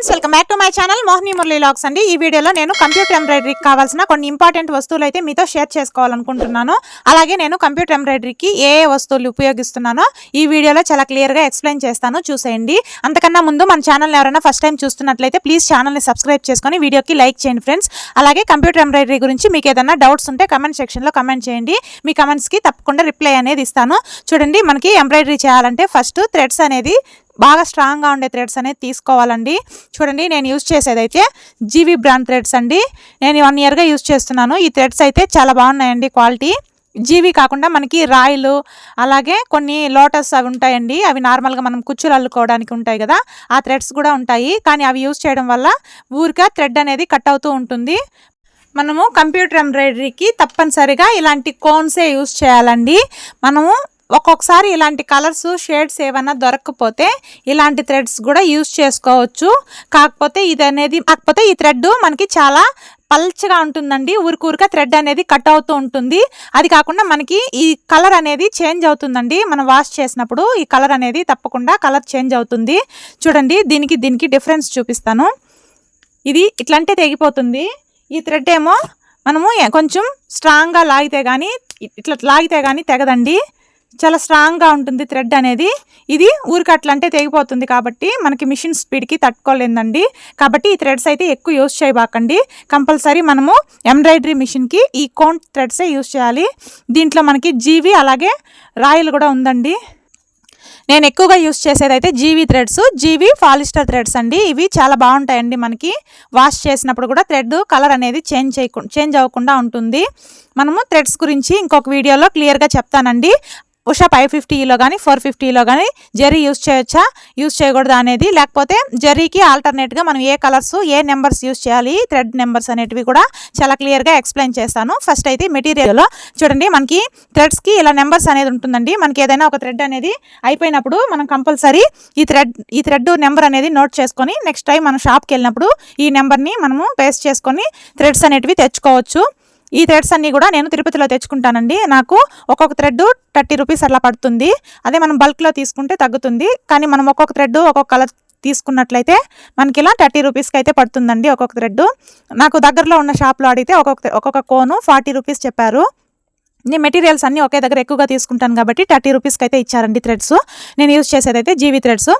Friends welcome back to my channel Mohini Murali looks అండి. ఈ వీడియోలో నేను కంప్యూటర్ ఎంబ్రాయిడరీకి కావాల్సిన కొన్ని ఇంపార్టెంట్ వస్తువులు అయితే మీతో షేర్ చేసుకోవాలనుకుంటున్నాను. అలాగే నేను కంప్యూటర్ ఎంబ్రాయిడరీకి ఏ ఏ వస్తువులు ఉపయోగిస్తున్నానో ఈ వీడియోలో చాలా క్లియర్గా ఎక్స్ప్లెయిన్ చేస్తాను. చూసేయండి. అంతకన్నా ముందు మన ఛానల్ ఎవరైనా ఫస్ట్ టైం చూస్తున్నట్లయితే ప్లీజ్ ఛానల్ని సబ్స్క్రైబ్ చేసుకొని వీడియోకి లైక్ చేయండి ఫ్రెండ్స్. అలాగే కంప్యూటర్ ఎంబ్రాయిడరీ గురించి మీకు ఏదైనా డౌట్స్ ఉంటే కమెంట్ సెక్షన్లో కమెంట్ చేయండి. మీ కమెంట్స్కి తప్పకుండా రిప్లై అనేది ఇస్తాను. చూడండి మనకి ఎంబ్రాయిడరీ చేయాలంటే ఫస్ట్ థ్రెడ్స్ అనేది బాగా స్ట్రాంగ్గా ఉండే థ్రెడ్స్ అనేది తీసుకోవాలండి. చూడండి నేను యూజ్ చేసేదైతే జీవీ బ్రాండ్ థ్రెడ్స్ అండి. నేను వన్ ఇయర్గా యూజ్ చేస్తున్నాను. ఈ థ్రెడ్స్ అయితే చాలా బాగున్నాయండి క్వాలిటీ. జీవి కాకుండా మనకి రాయిలు అలాగే కొన్ని లోటస్ అవి ఉంటాయండి. అవి నార్మల్గా మనం కుచ్చులు అల్లుకోవడానికి ఉంటాయి కదా ఆ థ్రెడ్స్ కూడా ఉంటాయి. కానీ అవి యూజ్ చేయడం వల్ల ఊరిగా థ్రెడ్ అనేది కట్ అవుతూ ఉంటుంది. మనము కంప్యూటర్ ఎంబ్రాయిడరీకి తప్పనిసరిగా ఇలాంటి కోన్సే యూజ్ చేయాలండి. మనము ఒక్కొక్కసారి ఇలాంటి కలర్స్ షేడ్స్ ఏమైనా దొరకకపోతే ఇలాంటి థ్రెడ్స్ కూడా యూస్ చేసుకోవచ్చు. కాకపోతే ఇది అనేది కాకపోతే ఈ థ్రెడ్ మనకి చాలా పల్చగా ఉంటుందండి. ఊరికూరిక థ్రెడ్ అనేది కట్ అవుతూ ఉంటుంది. అది కాకుండా మనకి ఈ కలర్ అనేది చేంజ్ అవుతుందండి. మనం వాష్ చేసినప్పుడు ఈ కలర్ అనేది తప్పకుండా కలర్ చేంజ్ అవుతుంది. చూడండి దీనికి దీనికి డిఫరెన్స్ చూపిస్తాను. ఇది ఇట్లంటే తెగిపోతుంది. ఈ థ్రెడ్ ఏమో మనము కొంచెం స్ట్రాంగ్గా లాగితే కానీ ఇట్లా లాగితే కానీ తెగదండి. చాలా స్ట్రాంగ్గా ఉంటుంది థ్రెడ్ అనేది. ఇది ఊరికి అట్లా అంటే తెగిపోతుంది కాబట్టి మనకి మిషన్ స్పీడ్కి తట్టుకోలేదండి. కాబట్టి ఈ థ్రెడ్స్ అయితే ఎక్కువ యూస్ చేయబాకండి. కంపల్సరీ మనము ఎంబ్రాయిడరీ మిషన్కి ఈ కోన్ థ్రెడ్సే యూస్ చేయాలి. దీంట్లో మనకి జీవి అలాగే రాయలు కూడా ఉందండి. నేను ఎక్కువగా యూస్ చేసేది అయితే GV threads GV polyester threads అండి. ఇవి చాలా బాగుంటాయండి మనకి. వాష్ చేసినప్పుడు కూడా థ్రెడ్ కలర్ అనేది చేంజ్ చేయకు చేంజ్ అవ్వకుండా ఉంటుంది. మనము థ్రెడ్స్ గురించి ఇంకొక వీడియోలో క్లియర్గా చెప్తానండి. ఉషా ఫైవ్ ఫిఫ్టీలో కానీ ఫోర్ ఫిఫ్టీలో కానీ జెర్రీ యూస్ చేయొచ్చా? యూస్ చేయకూడదా అనేది లేకపోతే జెర్రీకి ఆల్టర్నేట్గా మనం ఏ కలర్స్ ఏ నెంబర్స్ యూస్ చేయాలి థ్రెడ్ నెంబర్స్ అనేటివి కూడా చాలా క్లియర్గా ఎక్స్ప్లెయిన్ చేస్తాను. ఫస్ట్ అయితే మెటీరియల్లో చూడండి మనకి థ్రెడ్స్కి ఇలా నెంబర్స్ అనేది ఉంటుందండి. మనకి ఏదైనా ఒక థ్రెడ్ అనేది అయిపోయినప్పుడు మనం కంపల్సరీ ఈ థ్రెడ్ ఈ థ్రెడ్ నెంబర్ అనేది నోట్ చేసుకొని నెక్స్ట్ టైం మనం షాప్కి వెళ్ళినప్పుడు ఈ నెంబర్ని మనము పేస్ట్ చేసుకొని థ్రెడ్స్ అనేటివి తెచ్చుకోవచ్చు. ఈ థ్రెడ్స్ అన్నీ కూడా నేను తిరుపతిలో తెచ్చుకుంటానండి. నాకు ఒక్కొక్క థ్రెడ్ థర్టీ రూపీస్ అలా పడుతుంది. అదే మనం బల్క్లో తీసుకుంటే తగ్గుతుంది. కానీ మనం ఒక్కొక్క థ్రెడ్ ఒక్కొక్క కలర్ తీసుకున్నట్లయితే మనకి ఇలా థర్టీ రూపీస్కి అయితే పడుతుందండి ఒక్కొక్క థ్రెడ్ నాకు దగ్గరలో ఉన్న షాప్లో అడిగితే ఒక్కొక్క ఒక్కొక్క కోను ఫార్టీ రూపీస్ చెప్పారు. నేను మెటీరియల్స్ అన్నీ ఒకే దగ్గర ఎక్కువగా తీసుకుంటాను కాబట్టి థర్టీ రూపీస్కి అయితే ఇచ్చారండి థ్రెడ్స్ నేను యూజ్ చేసేదైతే జీవీ థ్రెడ్స్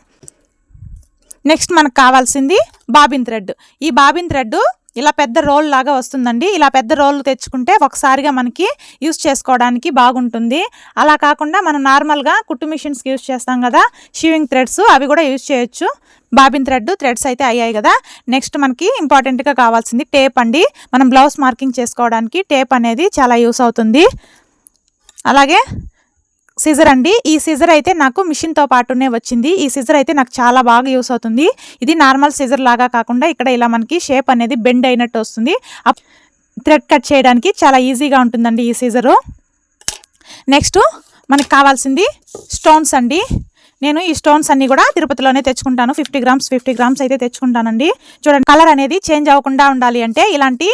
నెక్స్ట్ మనకు కావాల్సింది బాబిన్ థ్రెడ్ ఈ బాబిన్ థ్రెడ్ ఇలా పెద్ద రోల్ లాగా వస్తుందండి. ఇలా పెద్ద రోల్ తెచ్చుకుంటే ఒకసారిగా మనకి యూస్ చేసుకోవడానికి బాగుంటుంది. అలా కాకుండా మనం నార్మల్గా కుట్టు మిషన్స్కి యూస్ చేస్తాం కదా షీవింగ్ థ్రెడ్స్ అవి కూడా యూస్ చేయొచ్చు. బాబిన్ థ్రెడ్ థ్రెడ్స్ అయితే అయ్యాయి కదా. నెక్స్ట్ మనకి ఇంపార్టెంట్గా కావాల్సింది టేప్ అండి. మనం బ్లౌజ్ మార్కింగ్ చేసుకోవడానికి టేప్ అనేది చాలా యూస్ అవుతుంది. అలాగే సిజర్ అండి. ఈ సిజర్ అయితే నాకు మిషన్తో పాటునే వచ్చింది. ఈ సిజర్ అయితే నాకు చాలా బాగా యూస్ అవుతుంది. ఇది నార్మల్ సిజర్ లాగా కాకుండా ఇక్కడ ఇలా మనకి షేప్ అనేది బెండ్ అయినట్టు వస్తుంది. థ్రెడ్ కట్ చేయడానికి చాలా ఈజీగా ఉంటుందండి ఈ సీజరు. నెక్స్ట్ మనకి కావాల్సింది స్టోన్స్ అండి. నేను ఈ స్టోన్స్ అన్ని కూడా తిరుపతిలోనే తెచ్చుకుంటాను. ఫిఫ్టీ గ్రామ్స్ ఫిఫ్టీ గ్రామ్స్ అయితే తెచ్చుకుంటానండి. చూడండి కలర్ అనేది చేంజ్ అవ్వకుండా ఉండాలి అంటే ఇలాంటి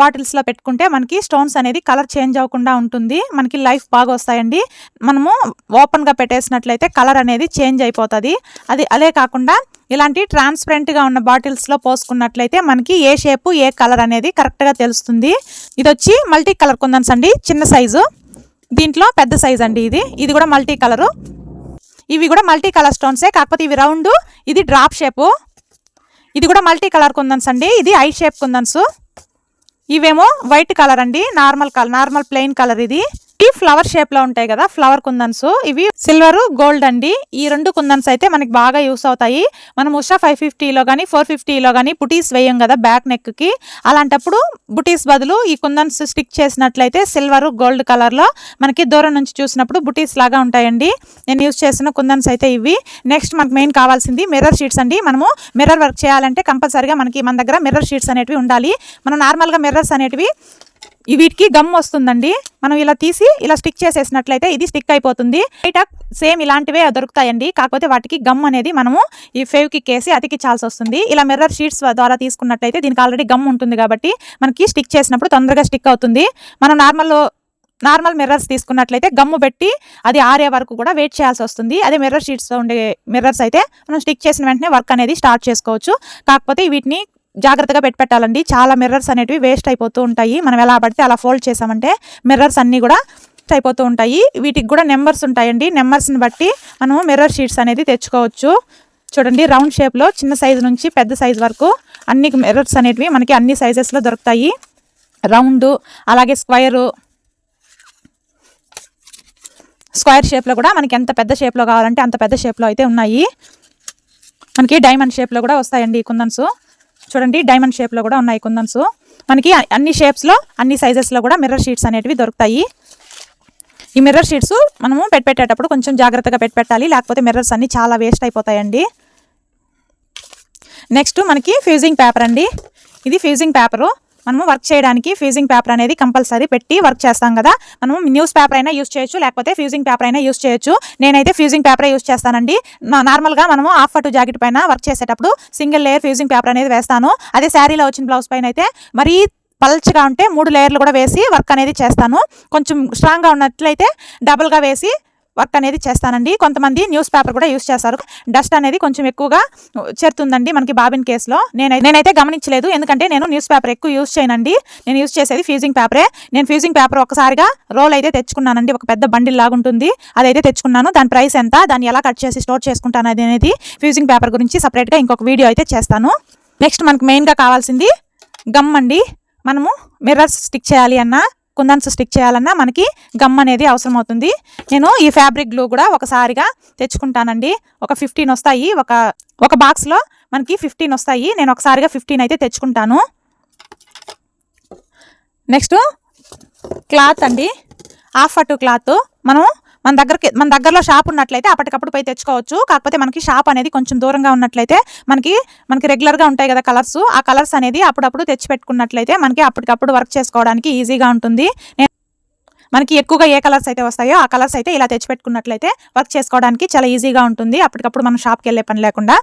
బాటిల్స్లో పెట్టుకుంటే మనకి స్టోన్స్ అనేది కలర్ చేంజ్ అవ్వకుండా ఉంటుంది. మనకి లైఫ్ బాగా వస్తాయండి. మనము ఓపెన్గా పెట్టేసినట్లయితే కలర్ అనేది చేంజ్ అయిపోతుంది. అది అదే కాకుండా ఇలాంటి ట్రాన్స్పరెంట్గా ఉన్న బాటిల్స్లో పోసుకున్నట్లయితే మనకి ఏ షేపు ఏ కలర్ అనేది కరెక్ట్గా తెలుస్తుంది. ఇది వచ్చి మల్టీ కలర్ కుందన్స్ అండి. చిన్న సైజు దీంట్లో పెద్ద సైజ్ అండి ఇది. ఇది కూడా మల్టీ కలరు ఇవి కూడా మల్టీ కలర్ స్టోన్సే కాకపోతే ఇవి రౌండ్ ఇది డ్రాప్ షేపు ఇది కూడా మల్టీ కలర్ కుందన్స్ అండి ఇది ఐ షేప్ కుందన్స్. ఇవేమో వైట్ కలర్ అండి normal colour normal plain colour ఇది. ఈ ఫ్లవర్ షేప్లో ఉంటాయి కదా ఫ్లవర్ కుందన్స్. ఇవి సిల్వర్ గోల్డ్ అండి. ఈ రెండు కుందన్స్ అయితే మనకి బాగా యూస్ అవుతాయి. మనం ఉషా ఫైవ్ ఫిఫ్టీలో కానీ ఫోర్ ఫిఫ్టీలో కానీ బుటీస్ వేయం కదా బ్యాక్ నెక్కి. అలాంటప్పుడు బుటీస్ బదులు ఈ కుందన్స్ స్టిక్ చేసినట్లయితే సిల్వర్ గోల్డ్ కలర్లో మనకి దూరం నుంచి చూసినప్పుడు బుటీస్ లాగా ఉంటాయండి. నేను యూస్ చేసిన కుందన్స్ అయితే ఇవి. నెక్స్ట్ మనకు మెయిన్ కావాల్సింది మిర్రర్ షీట్స్ అండి. మనము మిర్రర్ వర్క్ చేయాలంటే కంపల్సరిగా మనకి మన దగ్గర మిర్రర్ షీట్స్ అనేటివి ఉండాలి. మనం నార్మల్గా మిర్రర్స్ అనేటివి వీటికి గమ్ వస్తుందండి. మనం ఇలా తీసి ఇలా స్టిక్ చేసేసినట్లయితే ఇది స్టిక్ అయిపోతుంది. బయట సేమ్ ఇలాంటివే దొరుకుతాయండి. కాకపోతే వాటికి గమ్ అనేది మనము ఈ ఫేవ్ కిక్ వేసి అతికించాల్సి వస్తుంది ఇలా మిర్రర్ షీట్స్ ద్వారా తీసుకున్నట్లయితే దీనికి ఆల్రెడీ గమ్ ఉంటుంది కాబట్టి మనకి స్టిక్ చేసినప్పుడు తొందరగా స్టిక్ అవుతుంది. మనం నార్మల్ నార్మల్ మిర్రర్స్ తీసుకున్నట్లయితే గమ్ము పెట్టి అది ఆరే వరకు కూడా వెయిట్ చేయాల్సి వస్తుంది అదే మిర్రర్ షీట్స్ ఉండే మిర్రర్స్ అయితే మనం స్టిక్ చేసిన వెంటనే వర్క్ అనేది స్టార్ట్ చేసుకోవచ్చు. కాకపోతే వీటిని జాగ్రత్తగా పెట్టి పెట్టాలండి. చాలా మిర్రర్స్ అనేటివి వేస్ట్ అయిపోతూ ఉంటాయి. మనం ఎలా పడితే అలా ఫోల్డ్ చేసామంటే మిర్రర్స్ అన్నీ కూడా అయిపోతూ ఉంటాయి. వీటికి కూడా నెంబర్స్ ఉంటాయండి. నెంబర్స్ని బట్టి మనం మిర్రర్ షీట్స్ అనేది తెచ్చుకోవచ్చు. చూడండి రౌండ్ షేప్లో చిన్న సైజు నుంచి పెద్ద సైజు వరకు అన్ని మిర్రర్స్ అనేటివి మనకి అన్ని సైజెస్లో దొరుకుతాయి. రౌండ్ అలాగే స్క్వైరు స్క్వేర్ షేప్లో కూడా మనకి ఎంత పెద్ద షేప్లో కావాలంటే అంత పెద్ద షేప్లో అయితే ఉన్నాయి. మనకి డైమండ్ షేప్లో కూడా వస్తాయండి కుందన్స్. చూడండి డైమండ్ షేప్లో కూడా ఉన్నాయి కుందన్స్. మనకి అన్ని షేప్స్లో అన్ని సైజెస్లో కూడా మిర్రర్ షీట్స్ అనేటివి దొరుకుతాయి. ఈ మిర్రర్ షీట్స్ మనము పెట్టేటప్పుడు కొంచెం జాగ్రత్తగా పెట్టాలి లేకపోతే మిర్రర్స్ అన్నీ చాలా వేస్ట్ అయిపోతాయండి. నెక్స్ట్ మనకి ఫ్యూజింగ్ పేపర్ అండి. ఇది ఫ్యూజింగ్ పేపరు మనము వర్క్ చేయడానికి ఫ్యూజింగ్ పేపర్ అనేది కంపల్సరీ పెట్టి వర్క్ చేస్తాం కదా. మనము న్యూస్ పేపర్ అయినా యూస్ చేయొచ్చు లేకపోతే ఫ్యూజింగ్ పేపర్ అయినా యూస్ చేయొచ్చు. నేనైతే ఫ్యూజింగ్ పేపర్ యూస్ చేస్తానండి. నార్మల్గా మనము హాఫ్ అటు జాకెట్ పైన వర్క్ చేసేటప్పుడు సింగిల్ లేయర్ ఫ్యూజింగ్ పేపర్ అనేది వేస్తాను. అదే శారీలో వచ్చిన బ్లౌజ్ పైన అయితే మరీ పల్చగా ఉంటే మూడు లేయర్లు కూడా వేసి వర్క్ అనేది చేస్తాను. కొంచెం స్ట్రాంగ్గా ఉన్నట్లయితే డబుల్గా వేసి వర్క్ అనేది చేస్తానండి. కొంతమంది న్యూస్ పేపర్ కూడా యూస్ చేస్తారు. డస్ట్ అనేది కొంచెం ఎక్కువగా చేరుతుందండి మనకి బాబిన్ కేసులో. నేను నేనైతే గమనించలేదు. ఎందుకంటే నేను న్యూస్ పేపర్ ఎక్కువ యూస్ చేయనండి. నేను యూస్ చేసేది ఫ్యూజింగ్ పేపరే. నేను ఫ్యూజింగ్ పేపర్ ఒకసారిగా రోల్ అయితే తెచ్చుకున్నానండి. ఒక పెద్ద బండిల్ లాగుంటుంది అదైతే తెచ్చుకున్నాను. దాని ప్రైస్ ఎంత? దాన్ని ఎలా కట్ చేసి స్టోర్ చేసుకుంటాను అది అనేది ఫ్యూజింగ్ పేపర్ గురించి సపరేట్గా ఇంకొక వీడియో అయితే చేస్తాను. నెక్స్ట్ మనకి మెయిన్గా కావాల్సింది గమ్ అండి. మనము మిర్రర్స్ స్టిక్ చేయాలి అన్నా కుందన్స్ స్టిక్ చేయాలన్నా మనకి గమ్ అనేది అవసరం అవుతుంది నేను ఈ ఫ్యాబ్రిక్ గ్లూ కూడా ఒకసారిగా తెచ్చుకుంటానండి. ఒక ఫిఫ్టీన్ వస్తాయి. ఒక ఒక బాక్స్లో మనకి ఫిఫ్టీన్ వస్తాయి. నేను ఒకసారిగా ఫిఫ్టీన్ అయితే తెచ్చుకుంటాను. నెక్స్ట్ క్లాత్ అండి. హాఫ్ అటు క్లాత్ మనం మన దగ్గరకి మన దగ్గరలో షాప్ ఉన్నట్లయితే అప్పటికప్పుడు పోయి తెచ్చుకోవచ్చు. కాకపోతే మనకి షాప్ అనేది కొంచెం దూరంగా ఉన్నట్లయితే మనకి మనకి రెగ్యులర్గా ఉంటాయి కదా కలర్స్ ఆ కలర్స్ అనేది అప్పుడప్పుడు తెచ్చి పెట్టుకున్నట్లయితే మనకి అప్పటికప్పుడు వర్క్ చేసుకోవడానికి ఈజీగా ఉంటుంది. మనకి ఎక్కువగా ఏ కలర్స్ అయితే వస్తాయో ఆ కలర్స్ అయితే ఇలా తెచ్చి పెట్టుకున్నట్లయితే వర్క్ చేసుకోవడానికి చాలా ఈజీగా ఉంటుంది. అప్పటికప్పుడు మనం షాప్కి వెళ్ళే పని లేకుండా.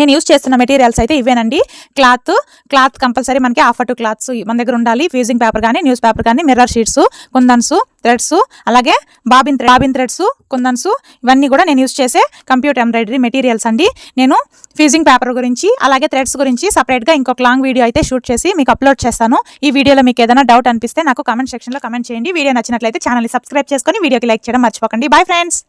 నేను యూస్ చేస్తున్న మెటీరియల్స్ అయితే ఇవేనండి. క్లాత్ క్లాత్ కంపల్సరీ మనకి ఆఫర్ టు క్లాత్స్ మన దగ్గర ఉండాలి. ఫ్యూజింగ్ పేపర్ కానీ న్యూస్ పేపర్ కానీ మిర్రర్ షీట్స్ కుందన్స్ థ్రెడ్స్ అలాగే బాబిన్ బాబిన్ థ్రెడ్స్ కుందన్స్ ఇవన్నీ కూడా నేను యూస్ చేసే కంప్యూటర్ ఎంబ్రాయిడరీ మెటీరియల్స్ అండి. నేను ఫ్యూజింగ్ పేపర్ గురించి అలాగే థ్రెడ్స్ గురించి సపరేట్గా ఇంకొక లాంగ్ వీడియో అయితే షూట్ చేసి మీకు అప్లోడ్ చేస్తాను. ఈ వీడియోలో మీకు ఏదైనా డౌట్ అనిపిస్తే నాకు కమెంట్ సెక్షన్లో కమెంట్ చేయండి. వీడియో నచ్చినట్లయితే ఛానల్ని సబ్స్క్రైబ్ చేసుకొని వీడియోకి లైక్ చేయడం మర్చిపోకండి. Bye friends